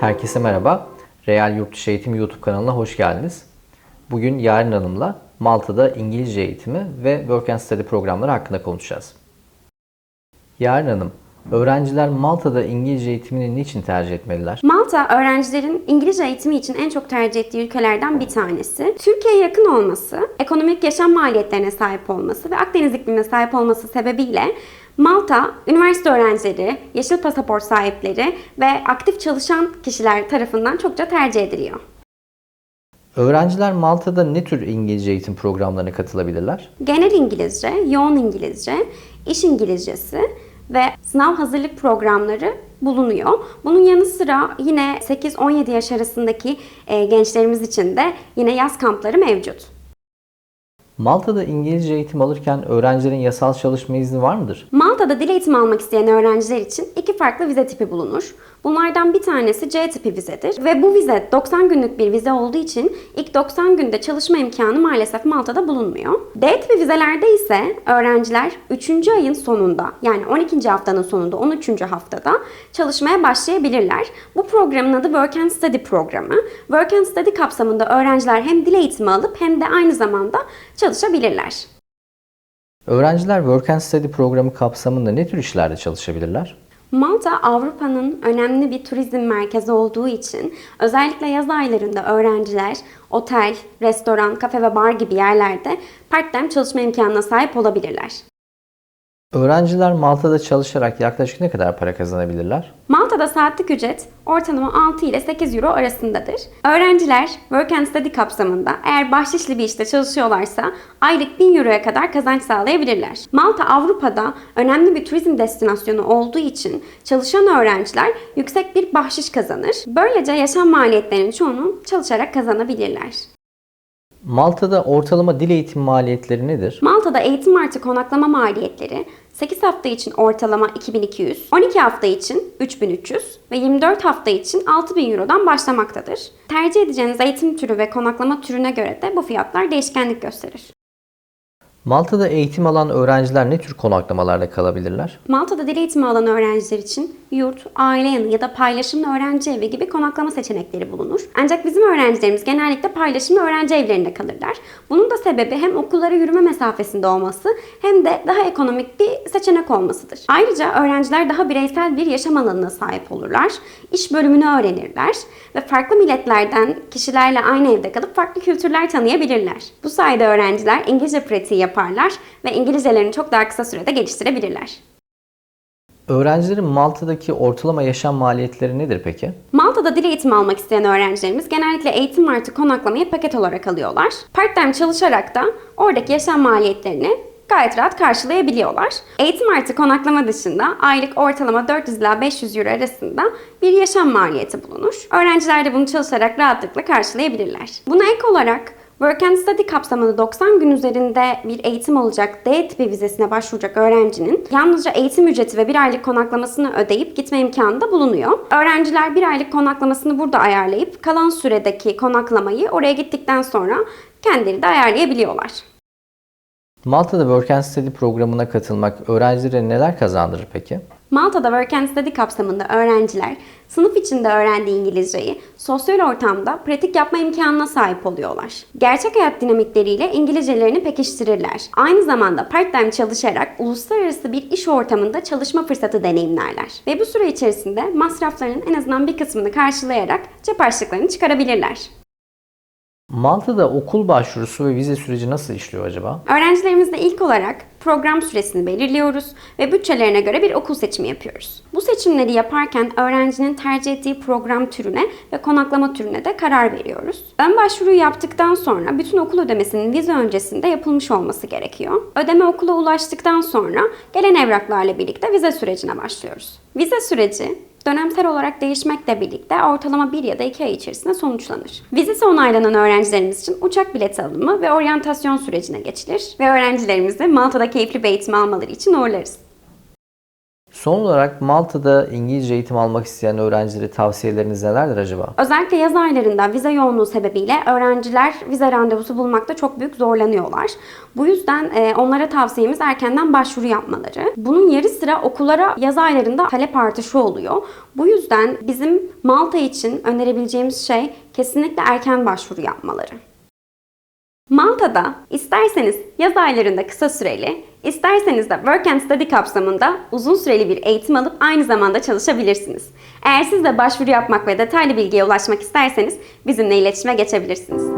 Herkese merhaba. Real Yurtdışı Eğitim YouTube kanalına hoş geldiniz. Bugün Yarın Hanım'la Malta'da İngilizce eğitimi ve Work and Study programları hakkında konuşacağız. Yarın Hanım, öğrenciler Malta'da İngilizce eğitimini niçin tercih etmeliler? Malta öğrencilerin İngilizce eğitimi için en çok tercih ettiği ülkelerden bir tanesi. Türkiye'ye yakın olması, ekonomik yaşam maliyetlerine sahip olması ve Akdeniz iklimine sahip olması sebebiyle Malta, üniversite öğrencileri, yeşil pasaport sahipleri ve aktif çalışan kişiler tarafından çokça tercih ediliyor. Öğrenciler Malta'da ne tür İngilizce eğitim programlarına katılabilirler? Genel İngilizce, yoğun İngilizce, iş İngilizcesi ve sınav hazırlık programları bulunuyor. Bunun yanı sıra yine 8-17 yaş arasındaki e, gençlerimiz için de yine yaz kampları mevcut. Malta'da İngilizce eğitim alırken öğrencilerin yasal çalışma izni var mıdır? Malta'da dil eğitimi almak isteyen öğrenciler için iki farklı vize tipi bulunur. Bunlardan bir tanesi C tipi vizedir ve bu vize 90 günlük bir vize olduğu için ilk 90 günde çalışma imkanı maalesef Malta'da bulunmuyor. D tipi vizelerde ise öğrenciler 3. ayın sonunda yani 12. haftanın sonunda 13. haftada çalışmaya başlayabilirler. Bu programın adı Work and Study programı. Work and Study kapsamında öğrenciler hem dil eğitimi alıp hem de aynı zamanda çalışabilirler. Öğrenciler Work and Study programı kapsamında ne tür işlerde çalışabilirler? Malta Avrupa'nın önemli bir turizm merkezi olduğu için özellikle yaz aylarında öğrenciler otel, restoran, kafe ve bar gibi yerlerde part-time çalışma imkanına sahip olabilirler. Öğrenciler Malta'da çalışarak yaklaşık ne kadar para kazanabilirler? Malta'da saatlik ücret ortalama 6 ile 8 euro arasındadır. Öğrenciler Work and Study kapsamında eğer bahşişli bir işte çalışıyorlarsa aylık 1000 euroya kadar kazanç sağlayabilirler. Malta Avrupa'da önemli bir turizm destinasyonu olduğu için çalışan öğrenciler yüksek bir bahşiş kazanır. Böylece yaşam maliyetlerinin çoğunu çalışarak kazanabilirler. Malta'da ortalama dil eğitim maliyetleri nedir? Malta'da eğitim artı konaklama maliyetleri 8 hafta için ortalama 2200, 12 hafta için 3300 ve 24 hafta için 6000 Euro'dan başlamaktadır. Tercih edeceğiniz eğitim türü ve konaklama türüne göre de bu fiyatlar değişkenlik gösterir. Malta'da eğitim alan öğrenciler ne tür konaklamalarda kalabilirler? Malta'da dil eğitimi alan öğrenciler için yurt, aile yanı ya da paylaşımlı öğrenci evi gibi konaklama seçenekleri bulunur. Ancak bizim öğrencilerimiz genellikle paylaşımlı öğrenci evlerinde kalırlar. Bunun da sebebi hem okullara yürüme mesafesinde olması hem de daha ekonomik bir seçenek olmasıdır. Ayrıca öğrenciler daha bireysel bir yaşam alanına sahip olurlar, iş bölümünü öğrenirler ve farklı milletlerden kişilerle aynı evde kalıp farklı kültürler tanıyabilirler. Bu sayede öğrenciler İngilizce pratiği yaparlar ve İngilizcelerini çok daha kısa sürede geliştirebilirler. Öğrencilerin Malta'daki ortalama yaşam maliyetleri nedir peki? Malta'da dil eğitimi almak isteyen öğrencilerimiz genellikle eğitim artı konaklamayı paket olarak alıyorlar. Part-time çalışarak da oradaki yaşam maliyetlerini gayet rahat karşılayabiliyorlar. Eğitim artı konaklama dışında aylık ortalama 400 ila 500 euro arasında bir yaşam maliyeti bulunur. Öğrenciler de bunu çalışarak rahatlıkla karşılayabilirler. Buna ek olarak Work and Study kapsamında 90 gün üzerinde bir eğitim alacak D tipi vizesine başvuracak öğrencinin yalnızca eğitim ücreti ve bir aylık konaklamasını ödeyip gitme imkanı da bulunuyor. Öğrenciler bir aylık konaklamasını burada ayarlayıp kalan süredeki konaklamayı oraya gittikten sonra kendileri de ayarlayabiliyorlar. Malta'da Work and Study programına katılmak öğrencilere neler kazandırır peki? Malta'da Work and Study kapsamında öğrenciler sınıf içinde öğrendiği İngilizceyi sosyal ortamda pratik yapma imkanına sahip oluyorlar. Gerçek hayat dinamikleriyle İngilizcelerini pekiştirirler. Aynı zamanda part-time çalışarak uluslararası bir iş ortamında çalışma fırsatı deneyimlerler. Ve bu süre içerisinde masraflarının en azından bir kısmını karşılayarak cep harçlıklarını çıkarabilirler. Malta'da okul başvurusu ve vize süreci nasıl işliyor acaba? Öğrencilerimizle ilk olarak program süresini belirliyoruz ve bütçelerine göre bir okul seçimi yapıyoruz. Bu seçimleri yaparken öğrencinin tercih ettiği program türüne ve konaklama türüne de karar veriyoruz. Ön başvuruyu yaptıktan sonra bütün okul ödemesinin vize öncesinde yapılmış olması gerekiyor. Ödeme okula ulaştıktan sonra gelen evraklarla birlikte vize sürecine başlıyoruz. Vize süreci dönemsel olarak değişmekle birlikte ortalama 1 ya da 2 ay içerisinde sonuçlanır. Vizesi onaylanan öğrencilerimiz için uçak bileti alımı ve oryantasyon sürecine geçilir ve öğrencilerimizi Malta'da keyifli bir eğitim almaları için uğurlarız. Son olarak Malta'da İngilizce eğitim almak isteyen öğrencilere tavsiyeleriniz nelerdir acaba? Özellikle yaz aylarında vize yoğunluğu sebebiyle öğrenciler vize randevusu bulmakta çok büyük zorlanıyorlar. Bu yüzden e, onlara tavsiyemiz erkenden başvuru yapmaları. Bunun yarı sıra okullara yaz aylarında talep artışı oluyor. Bu yüzden bizim Malta için önerebileceğimiz şey kesinlikle erken başvuru yapmaları. Malta'da isterseniz yaz aylarında kısa süreli, isterseniz de Work and Study kapsamında uzun süreli bir eğitim alıp aynı zamanda çalışabilirsiniz. Eğer siz de başvuru yapmak ve detaylı bilgiye ulaşmak isterseniz bizimle iletişime geçebilirsiniz.